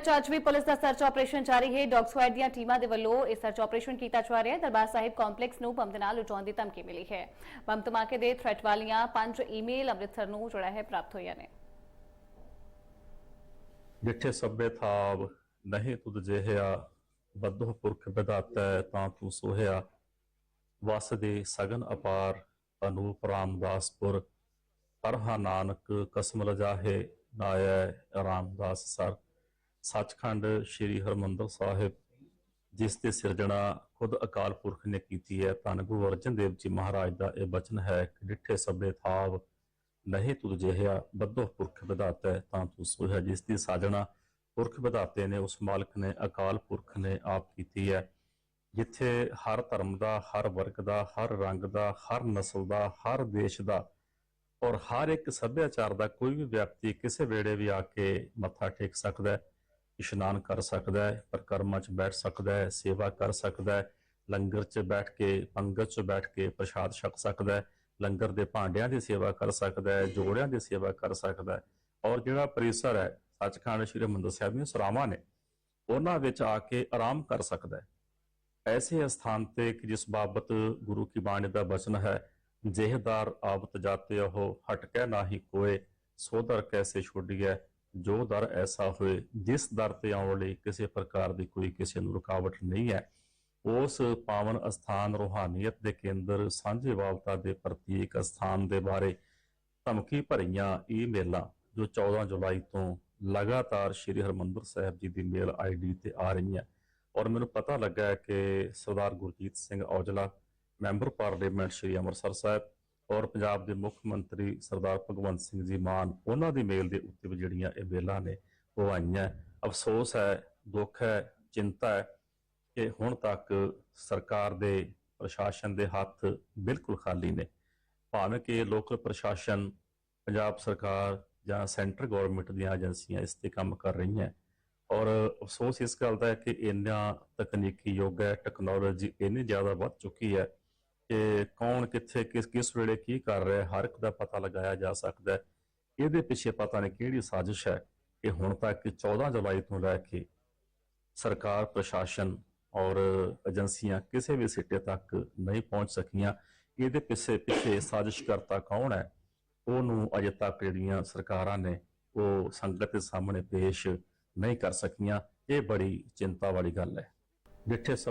ਚ ਵੀ ਪੁਲਿਸ ਦਾ ਸਰਚ ਆਪਰੇਸ਼ਨ ਜਾਰੀ ਹੈ। ਡੌਗ ਸਕੁਐਡ ਦੀਆਂ ਟੀਮਾਂ ਦੇ ਵੱਲੋਂ ਇਹ ਸਰਚ ਆਪਰੇਸ਼ਨ ਕੀਤਾ ਜਾ ਰਿਹਾ ਹੈ। ਦਰਬਾਰ ਸਾਹਿਬ ਕੰਪਲੈਕਸ ਨੂੰ ਬੰਬ ਦੇ ਨਾਲ ਲੁਟਾਉਣ ਦੀ ਧਮਕੀ ਮਿਲੀ ਹੈ। ਬੰਬ ਧਮਾਕੇ ਦੇ ਥ੍ਰੈਟ ਵਾਲੀਆਂ ਪੰਜ ਈਮੇਲ ਅੰਮ੍ਰਿਤਸਰ ਨੂੰ ਜਿਹੜਾ ਹੈ, ਪ੍ਰਾਪਤ ਹੋਈਆਂ ਨੇ। ਜਿੱਥੇ ਸਭੇ ਥਾਵ, ਨਹੀਂ ਤੁਧ ਜਿਹਿਆ ਬੱਧੋ ਪੁਰਖ ਵਿਦਾਤੈ ਤਾਂ ਤੂੰ ਸੋਹਿਆ। ਵਸ ਦੇ ਸਗਨ ਅਪਾਰ, ਅਨੂਪ ਰਾਮਦਾਸਪੁਰ ਪਰਹਾ ਨਾਨਕ ਕਸਮ ਲਜਾਹੇ ਨਾਇ ਰਾਮਦਾਸ ਸਰ। ਸੱਚਖੰਡ ਸ੍ਰੀ ਹਰਮੰਦਰ ਸਾਹਿਬ, ਜਿਸ ਤੇ ਸਿਰਜਣਾ ਖੁਦ ਅਕਾਲ ਪੁਰਖ ਨੇ ਕੀਤੀ ਹੈ। ਧੰਨ ਗੁਰੂ ਅਰਜਨ ਦੇਵ ਜੀ ਮਹਾਰਾਜ ਦਾ ਇਹ ਬਚਨ ਹੈ ਕਿ ਡਿੱਠੇ ਸਭੇ ਥਾਵ ਨਹੀਂ ਤੁਧ ਜਿਹਾ ਬੱਧੋ ਪੁਰਖ ਵਿਦਾਤਾ ਤਾਂ ਤੂੰ ਸੋਇਆ ਜਿਸ ਦੀ ਸਾਜਣਾ ਪੁਰਖ ਵਿਦਾਤੇ ਨੇ, ਉਸ ਮਾਲਕ ਨੇ, ਅਕਾਲ ਪੁਰਖ ਨੇ ਆਪ ਕੀਤੀ ਹੈ। ਜਿੱਥੇ ਹਰ ਧਰਮ ਦਾ, ਹਰ ਵਰਗ ਦਾ, ਹਰ ਰੰਗ ਦਾ, ਹਰ ਨਸਲ ਦਾ, ਹਰ ਦੇਸ਼ ਦਾ ਔਰ ਹਰ ਇੱਕ ਸੱਭਿਆਚਾਰ ਦਾ ਕੋਈ ਵੀ ਵਿਅਕਤੀ ਕਿਸੇ ਵੇੜੇ ਵੀ ਆ ਕੇ ਮੱਥਾ ਟੇਕ ਸਕਦਾ ਹੈ। ਇਸ਼ਨਾਨ ਕਰ ਸਕਦਾ ਹੈ, ਪਰਕਰਮਾਂ 'ਚ ਬੈਠ ਸਕਦਾ ਹੈ, ਸੇਵਾ ਕਰ ਸਕਦਾ ਹੈ, ਲੰਗਰ 'ਚ ਬੈਠ ਕੇ, ਪੰਗਤ 'ਚ ਬੈਠ ਕੇ ਪ੍ਰਸ਼ਾਦ ਛਕ ਸਕਦਾ ਹੈ, ਲੰਗਰ ਦੇ ਭਾਂਡਿਆਂ ਦੀ ਸੇਵਾ ਕਰ ਸਕਦਾ ਹੈ, ਜੋੜਿਆਂ ਦੀ ਸੇਵਾ ਕਰ ਸਕਦਾ ਹੈ। ਔਰ ਜਿਹੜਾ ਪਰਿਸਰ ਹੈ, ਸੱਚਖੰਡ ਸ੍ਰੀ ਹਰਿਮੰਦਰ ਸਾਹਿਬ ਦੀਆਂ ਸਰਾਵਾਂ ਨੇ, ਉਹਨਾਂ ਵਿੱਚ ਆ ਕੇ ਆਰਾਮ ਕਰ ਸਕਦਾ ਹੈ। ਐਸੇ ਸਥਾਨ ਤੇ ਕਿ ਜਿਸ ਬਾਬਤ ਗੁਰੂ ਕੀ ਬਾਣੀ ਦਾ ਬਚਨ ਹੈ, ਜਿਹਦਾਰ ਆਵਤ ਜਾਤੇ ਉਹ ਹਟਕੈ ਨਾਹੀ ਕੋਏ, ਸੋ ਦਰ ਕੈਸੇ ਛੋਡੀਐ ਜੋ ਦਰ ਐਸਾ ਹੋਏ, ਜਿਸ ਦਰ ਤੇ ਆਉਣ ਲਈ ਕਿਸੇ ਪ੍ਰਕਾਰ ਦੀ ਕੋਈ ਕਿਸੇ ਨੂੰ ਰੁਕਾਵਟ ਨਹੀਂ ਹੈ, ਉਸ ਪਾਵਨ ਅਸਥਾਨ ਰੋਹਾਨੀਅਤ ਦੇ ਕੇਂਦਰ ਸਾਂਝੇ ਬਾਬਤਾ ਦੇ ਪ੍ਰਤੀਕ ਅਸਥਾਨ ਦੇ ਬਾਰੇ ਧਮਕੀ ਭਰੀਆਂ ਈਮੇਲਾਂ, ਜੋ 14 ਜੁਲਾਈ ਤੋਂ ਲਗਾਤਾਰ ਸ੍ਰੀ ਹਰਮੰਦਰ ਸਾਹਿਬ ਜੀ ਦੀ ਮੇਲ ਆਈਡੀ ਤੇ ਆ ਰਹੀਆਂ। ਔਰ ਮੈਨੂੰ ਪਤਾ ਲੱਗਾ ਹੈ ਕਿ ਸਰਦਾਰ ਗੁਰਜੀਤ ਸਿੰਘ ਔਜਲਾ, ਮੈਂਬਰ ਪਾਰਲੀਮੈਂਟ ਸ੍ਰੀ ਅੰਮ੍ਰਿਤਸਰ ਸਾਹਿਬ ਔਰ ਪੰਜਾਬ ਦੇ ਮੁੱਖ ਮੰਤਰੀ ਸਰਦਾਰ ਭਗਵੰਤ ਸਿੰਘ ਜੀ ਮਾਨ, ਉਹਨਾਂ ਦੀ ਮੇਲ ਦੇ ਉੱਤੇ ਵੀ ਜਿਹੜੀਆਂ ਇਹ ਮੇਲਾਂ ਨੇ, ਉਹ ਆਈਆਂ। ਅਫਸੋਸ ਹੈ, ਦੁੱਖ ਹੈ, ਚਿੰਤਾ ਹੈ ਕਿ ਹੁਣ ਤੱਕ ਸਰਕਾਰ ਦੇ ਪ੍ਰਸ਼ਾਸਨ ਦੇ ਹੱਥ ਬਿਲਕੁਲ ਖਾਲੀ ਨੇ। ਭਾਵੇਂ ਕਿ ਲੋਕਲ ਪ੍ਰਸ਼ਾਸਨ ਪੰਜਾਬ ਸਰਕਾਰ ਜਾਂ ਸੈਂਟਰ ਗਵਰਨਮੈਂਟ ਦੀਆਂ ਏਜੰਸੀਆਂ ਇਸ ਤੇ ਕੰਮ ਕਰ ਰਹੀਆਂ। ਔਰ ਅਫਸੋਸ ਇਸ ਗੱਲ ਦਾ ਹੈ ਕਿ ਇੰਨਾ ਤਕਨੀਕੀ ਯੁੱਗ ਹੈ, ਟੈਕਨੋਲੋਜੀ ਇੰਨੀ ਜ਼ਿਆਦਾ ਵੱਧ ਚੁੱਕੀ ਹੈ ਕਿ ਕੌਣ ਕਿੱਥੇ ਕਿਸ ਕਿਸ ਵੇਲੇ ਕੀ ਕਰ ਰਿਹਾ ਹਰ ਇੱਕ ਦਾ ਪਤਾ ਲਗਾਇਆ ਜਾ ਸਕਦਾ ਹੈ। ਇਹਦੇ ਪਿੱਛੇ ਪਤਾ ਨਹੀਂ ਕਿਹੜੀ ਸਾਜ਼ਿਸ਼ ਹੈ ਕਿ ਹੁਣ ਤੱਕ 14 ਜੁਲਾਈ ਤੋਂ ਲੈ ਕੇ ਸਰਕਾਰ, ਪ੍ਰਸ਼ਾਸਨ ਔਰ ਏਜੰਸੀਆਂ ਕਿਸੇ ਵੀ ਸਿੱਟੇ ਤੱਕ ਨਹੀਂ ਪਹੁੰਚ ਸਕੀਆਂ। ਇਹਦੇ ਪਿੱਛੇ ਪਿੱਛੇ ਸਾਜ਼ਿਸ਼ ਕਰਤਾ ਕੌਣ ਹੈ, ਉਹਨੂੰ ਅਜੇ ਤੱਕ ਜਿਹੜੀਆਂ ਸਰਕਾਰਾਂ ਨੇ ਉਹ ਸੰਗਤ ਦੇ ਸਾਹਮਣੇ ਪੇਸ਼ ਨਹੀਂ ਕਰ ਸਕੀਆਂ। ਇਹ ਬੜੀ ਚਿੰਤਾ ਵਾਲੀ ਗੱਲ ਹੈ। ਜਿੱਥੇ ਸਭ